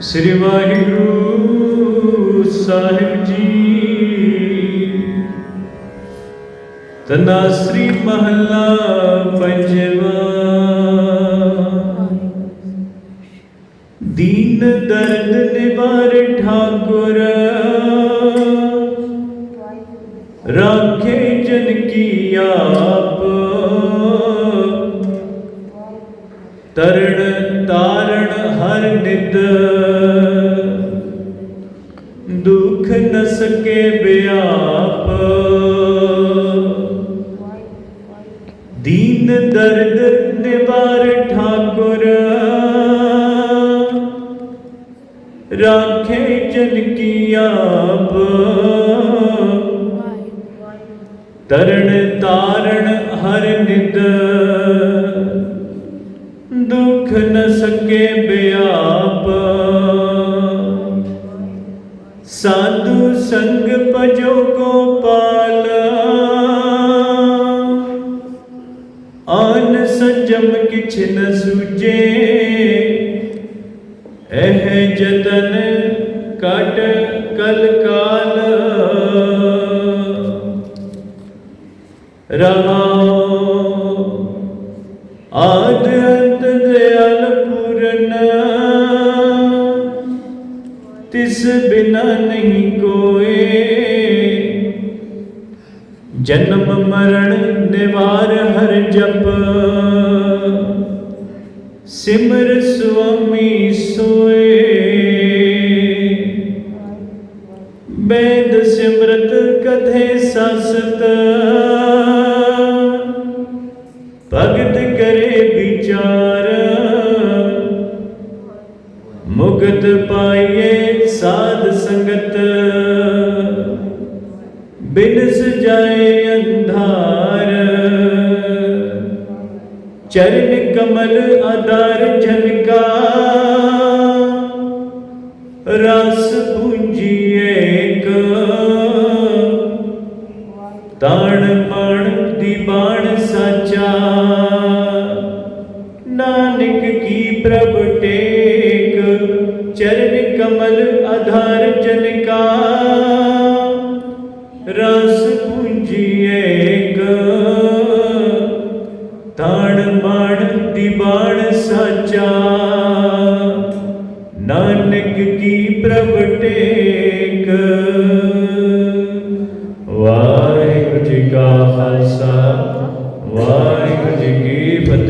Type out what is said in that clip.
ਸ੍ਰੀ ਵਾਹਿਗੁਰੂ ਸਾਹਿਬ ਜੀ। ਤਨਾਸਰੀ ਮਹੱਲਾ ਪੰਜਵਾ। ਦੀਨ ਦਰਦ ਨਿਵਾਰ ਠਾਕੁਰ। ਰਾਖੇ ਜਨ ਕੀ ਆਪ। ਤਰਣ ਹਰ ਨਿਦ ਦੁਖ ਨ ਸਕੇ ਬਿਆਪ। ਦੀਨ ਦਰਦ ਨਿਵਾਰ ਠਾਕੁਰ। ਰਾਖੇ ਜਨ ਕੀ ਆਪ। ਤਰਣ ਤਾਰਣ ਹਰ ਨਿਦ। न सके ब्याप साधु संग पजो गोपाल आन सजम किछ न सूझे। एह जतन कट कल काल। रहा आद दया ਦਇਆਲ ਤਿਸ ਬਿਨਾ ਨਹੀਂ ਕੋਏ। ਜਨਮ ਮਰਨ ਨਿਵਾਰ ਹਰ ਜਪ, ਸਿਮਰ ਸੁਆਮੀ ਸੋਏ। ਬੇਦ ਸਿਮਰਤ ਕਥੇ ਸਸਤ, ਭਗਤ ਕਰੇ ਵਿਚਾਰ। ਮੁਕਤ ਪਾਈਏ ਸਾਧ ਸੰਗਤ। ਬਿਨਸ ਜਾਏ ਅੰਧਾਰ। ਚਰਨ ਕਮਲ ਆਧਾਰ ਝਨਕਾ ਰਸ ਪੂੰਜੀ ਏਕ। ਤਾਣ ਮਣ ਦੀ ਬਾਣ ਸਾਚਾ। ਨਾਨਕ ਕੀ ਪ੍ਰਭ ਟੇਕ ਤਾਣ ਬਾਣ ਦੀ ਬਾਣ ਸਾਚਾ। ਨਾਨਕ ਕੀ ਪ੍ਰਭ ਟੇਕ। ਵਾਹਿਗੁਰੂ ਜੀ ਕਾ ਖਾਲਸਾ, ਵਾਹਿਗੁਰੂ ਜੀ ਕੀ ਫਤਿਹ।